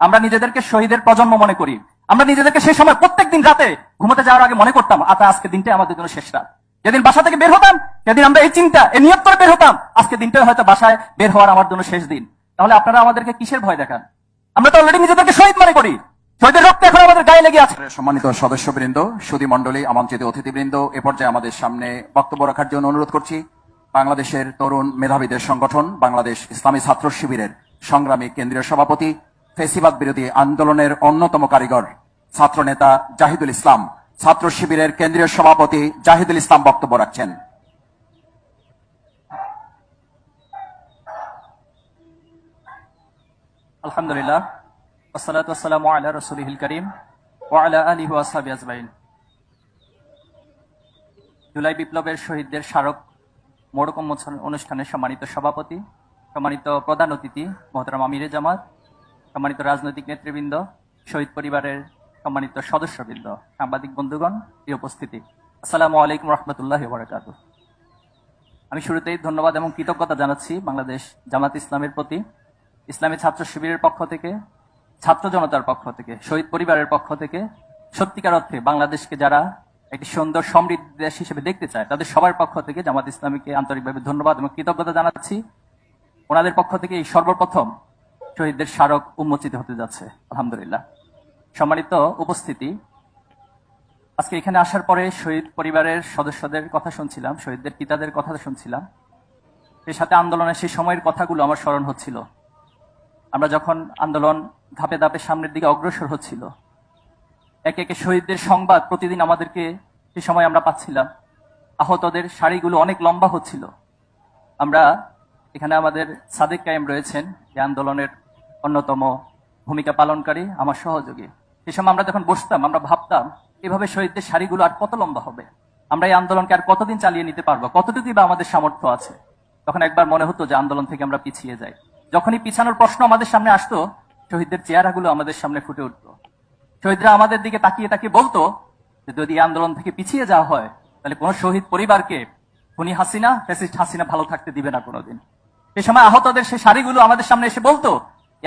আমরা নিজেদেরকে শহীদের প্রজন্ম মনে করি। আমরা নিজেদেরকে সেই সময় প্রত্যেকদিন রাতে ঘুমোতে যাওয়ার আগে মনে করতাম আতা আজকে দিনটাই আমাদের জন্য শেষ রাত। যেদিন বাসা থেকে বের হতাম, সেদিন আমরা এই চিন্তা, এই নিয়ত করে বের হতাম, আজকে দিনটাই হয়তো বাসায় বের হওয়ার আমার জন্য শেষ দিন। তাহলে আপনারা আমাদেরকে কিসের ভয় দেখান? আমরা তো অলরেডি নিজেদেরকে শহীদ মনে করি। শহীদের রক্ত এখন আমাদের গায়ে লেগে সম্মানিত সদস্যবৃন্দ, সুদী মন্ডলী আমন্ত্রিত অতিথিবৃন্দ, এ পর্যায়ে আমাদের সামনে বক্তব্য রাখার জন্য অনুরোধ করছি। বাংলাদেশের তরুণ মেধাবীদের সংগঠন, বাংলাদেশ ইসলামী ছাত্র শিবিরের সংগ্রামী কেন্দ্রীয় সভাপতি ফেসিবাদ বিরোধী আন্দোলনের অন্যতম কারিগর ছাত্রনেতা জাহিদুল ইসলাম। ছাত্র শিবিরের কেন্দ্রীয় সভাপতি জাহিদুল ইসলাম বক্তব্য রাখছেন। আলহামদুলিল্লাহ। জুলাই বিপ্লবের শহীদদের স্মারক মোড়ক উন্মোচন অনুষ্ঠানের সম্মানিত সভাপতি, সম্মানিত প্রধান অতিথি, মহতরম আমিরে জামাত সম্মানিত রাজনৈতিক নেতৃবৃন্দ, শহীদ পরিবারের সম্মানিত সদস্যবৃন্দ, সাংবাদিক বন্ধুগণ এই উপস্থিতি। আসসালামু আলাইকুম রহমতুল্লাহ বারাকাতুহ আমি শুরুতেই ধন্যবাদ এবং কৃতজ্ঞতা জানাচ্ছি বাংলাদেশ জামাত ইসলামের প্রতি, ইসলামী ছাত্র শিবিরের পক্ষ থেকে, ছাত্র জনতার পক্ষ থেকে, শহীদ পরিবারের পক্ষ থেকে। সত্যিকার অর্থে বাংলাদেশকে যারা একটি সুন্দর সমৃদ্ধ দেশ হিসেবে দেখতে চায়, তাদের সবার পক্ষ থেকে জামাত ইসলামীকে আন্তরিকভাবে ধন্যবাদ এবং কৃতজ্ঞতা জানাচ্ছি। ওনাদের পক্ষ থেকে এই সর্বপ্রথম শহীদদের স্মারক উন্মোচিত হতে যাচ্ছে, আলহামদুলিল্লাহ। সম্মানিত উপস্থিতি, আজকে এখানে আসার পরে শহীদ পরিবারের সদস্যদের কথা শুনছিলাম, শহীদদের পিতাদের কথা শুনছিলাম। সেই সাথে আন্দোলনের সেই সময়ের কথাগুলো আমার স্মরণ হচ্ছিল। আমরা যখন আন্দোলন ধাপে ধাপে সামনের দিকে অগ্রসর হচ্ছিল, একে একে শহীদদের সংবাদ প্রতিদিন আমাদেরকে সেই সময় আমরা পাচ্ছিলাম। আহতদের শাড়িগুলো অনেক লম্বা হচ্ছিল। আমরা এখানে আমাদের সাদেক কায়েম রয়েছেন। যে আন্দোলনের অন্যতম ভূমিকা পালনকারী, আমার সহযোগী। সে সময় আমরা যখন বসতাম, আমরা ভাবতাম, এভাবে শহীদদের শাড়িগুলো আর কত লম্বা হবে? আমরা এই আন্দোলনকে আর কতদিন চালিয়ে নিতে পারব? কতটুকুই বা আমাদের সামর্থ্য আছে? তখন একবার মনে হতো যে আন্দোলন থেকে আমরা পিছিয়ে যাই। যখনই পিছানোর প্রশ্ন আমাদের সামনে আসতো, শহীদদের চেহারাগুলো আমাদের সামনে ফুটে উঠতো। শহীদরা আমাদের দিকে তাকিয়ে তাকিয়ে বলতো যে, যদি আন্দোলন থেকে পিছিয়ে যাওয়া হয়, তাহলে কোনো শহীদ পরিবারকে খুনি হাসিনা, ফ্যাসিস্ট হাসিনা ভালো থাকতে দিবে না কোনোদিন। সে সময় আহতদের সেই শাড়িগুলো আমাদের সামনে এসে বলতো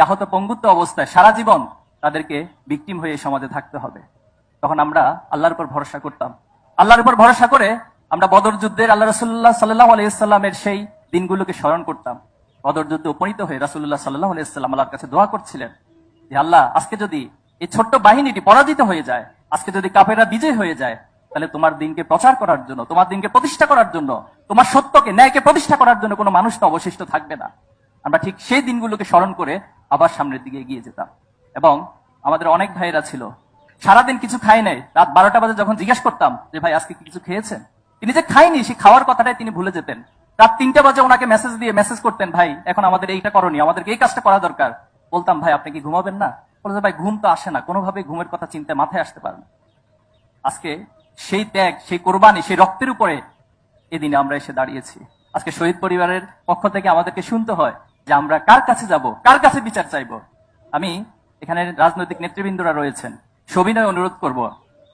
আহত পঙ্গুত্ব অবস্থায় সারা জীবন তাদেরকে বিক্টিম হয়ে সমাজে থাকতে হবে। তখন আমরা আল্লাহর উপর ভরসা করতাম। আল্লাহর উপর ভরসা করে আমরা বদর যুদ্ধের আল্লাহ রসুল্লাহ সাল্লাহ আলাইসাল্লামের সেই দিনগুলোকে স্মরণ করতাম। বদর যুদ্ধে উপনীত হয়ে রাসুল্লাহ সাল্লাহ আলাইসাল্লাম আল্লাহর কাছে দোয়া করছিলেন যে, আল্লাহ, আজকে যদি এই ছোট্ট বাহিনীটি পরাজিত হয়ে যায়, আজকে যদি কাপেরা বিজয় হয়ে যায় তাহলে তোমার দিনকে প্রচার করার জন্য, তোমার দিনকে প্রতিষ্ঠা করার জন্য, তোমার সত্যকে, ন্যায়কে প্রতিষ্ঠা করার জন্য কোনো মানুষ তো অবশিষ্ট থাকবে না। আমরা ঠিক সেই দিনগুলোকে স্মরণ করে আবার সামনের দিকে এগিয়ে যেতাম। এবং আমাদের অনেক ভাইয়েরা ছিল, সারাদিন কিছু খাই নাই। রাত বারোটা বাজে যখন জিজ্ঞেস করতাম যে, ভাই, আজকে কিছু খেয়েছেন? তিনি যে খাইনি সে খাওয়ার কথাটাই তিনি ভুলে যেতেন। রাত তিনটা বাজে ওনাকে মেসেজ দিয়ে মেসেজ করতেন, ভাই, এখন আমাদের এইটা করণীয় আমাদেরকে এই কাজটা করা দরকার। বলতাম, ভাই, আপনি কি ঘুমাবেন না? বলতে ভাই, ঘুম তো আসে না কোনোভাবে ঘুমের কথা চিন্তা মাথায় আসতে পারে না। আজকে সেই ত্যাগ, সেই কোরবানি, সেই রক্তের উপরে এদিনে আমরা এসে দাঁড়িয়েছি। আজকে শহীদ পরিবারের পক্ষ থেকে আমাদেরকে শুনতে হয় যে আমরা কার কাছে যাব, কার কাছে বিচার চাইব। আমি এখানে রাজনৈতিক নেতৃবৃন্দরা রয়েছেন। সবিনয় অনুরোধ করব,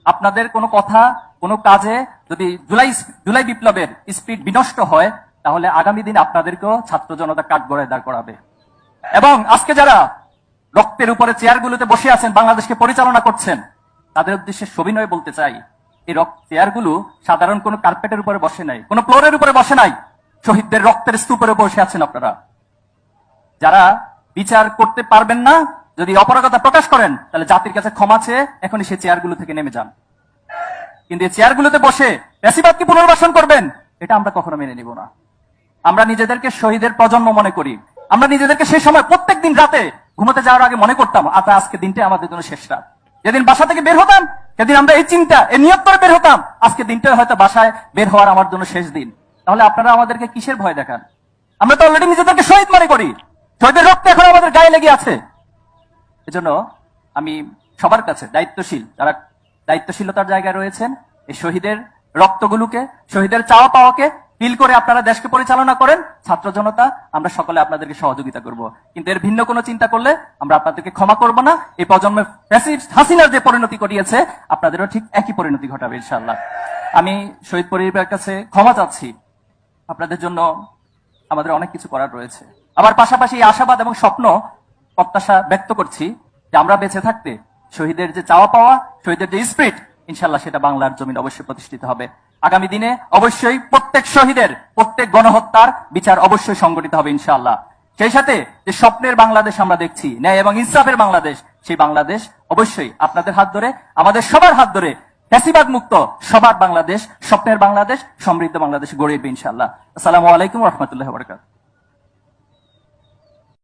আপনাদের কোনো কথা, কোনো কাজে যদি জুলাই জুলাই বিপ্লবের স্পিড বিনষ্ট হয়, তাহলে আগামী দিন আপনাদেরকেও ছাত্র জনতা কাঠগড়ায় দাঁড় করাবে। এবং আজকে যারা রক্তের উপরে চেয়ারগুলোতে বসে আছেন, বাংলাদেশকে পরিচালনা করছেন, তাদের উদ্দেশ্যে সবিনয় বলতে চাই এই চেয়ারগুলো সাধারণ কোনো কার্পেটের উপরে বসে নাই, কোনো ফ্লোরের উপরে বসে নাই। শহীদদের রক্তের স্তূপের উপর বসে আছেন আপনারা। যারা বিচার করতে পারবেন না, যদি অপরাগতা প্রকাশ করেন, তাহলে জাতির কাছে ক্ষমা চেয়ে এখনই সেই চেয়ারগুলো থেকে নেমে যান। কিন্তু এই চেয়ারগুলোতে বসে পেশিবাদকে পুনর্বাসন করবেন, এটা আমরা কখনো মেনে নিব না। আমরা নিজেদেরকে শহীদের প্রজন্ম মনে করি। আমরা নিজেদেরকে সেই সময় প্রত্যেকদিন রাতে ঘুমাতে যাওয়ার আগে মনে করতাম আতা আজকে দিনটা আমাদের জন্য শেষ রাত। যেদিন বাসা থেকে বের হতাম সেদিন আমরা এই চিন্তা এই নিয়ত করে বের হতাম। আজকে দিনটা হয়তো বাসায় বের হওয়ার আমার জন্য শেষ দিন। তাহলে আপনারা আমাদেরকে কিসের ভয় দেখান? আমরা তো অলরেডি নিজেদেরকে শহীদ মনে করি। শহীদের রক্ত এখন আমাদের গায়ে লেগে আছে। এজন্য আমি সবার কাছে দায়িত্বশীল, যারা দায়িত্বশীলতার জায়গায় রয়েছেন, এই শহীদের রক্তগুলোকে, শহীদের চাওয়া পাওয়াকে ফিল করে আপনারা দেশকে পরিচালনা করেন। ছাত্র জনতা, আমরা সকলে আপনাদেরকে সহযোগিতা করব। কিন্তু এর ভিন্ন কোনো চিন্তা করলে আমরা আপনাদেরকে ক্ষমা করব না। এই প্রজন্মের হাসিনার যে পরিণতি করিয়েছে আপনাদেরও ঠিক একই পরিণতি ঘটাবে ইনশাল্লাহ আমি শহীদ পরিবারের কাছে ক্ষমা চাচ্ছি। আপনাদের জন্য আমাদের অনেক কিছু করার রয়েছে। আবার পাশাপাশি এই আশাবাদ এবং স্বপ্ন প্রত্যাশা ব্যক্ত করছি যে আমরা বেঁচে থাকতে শহীদের যে চাওয়া পাওয়া, শহীদের যে স্পিরিট ইনশাল্লাহ সেটা বাংলার জমিন অবশ্যই প্রতিষ্ঠিত হবে। আগামী দিনে অবশ্যই প্রত্যেক শহীদের, প্রত্যেক গণহত্যার বিচার অবশ্যই সংগঠিত হবে ইনশাআল্লাহ। সেই সাথে যে স্বপ্নের বাংলাদেশ আমরা দেখছি, ন্যায় এবং ইনসাফের বাংলাদেশ, সেই বাংলাদেশ অবশ্যই আপনাদের হাত ধরে, আমাদের সবার হাত ধরে ফ্যাসিবাদ মুক্ত সবার বাংলাদেশ, স্বপ্নের বাংলাদেশ, সমৃদ্ধ বাংলাদেশ গড়ে উঠবে ইনশাআল্লাহ। আসসালামু আলাইকুম রহমতুল্লাহ বরকাত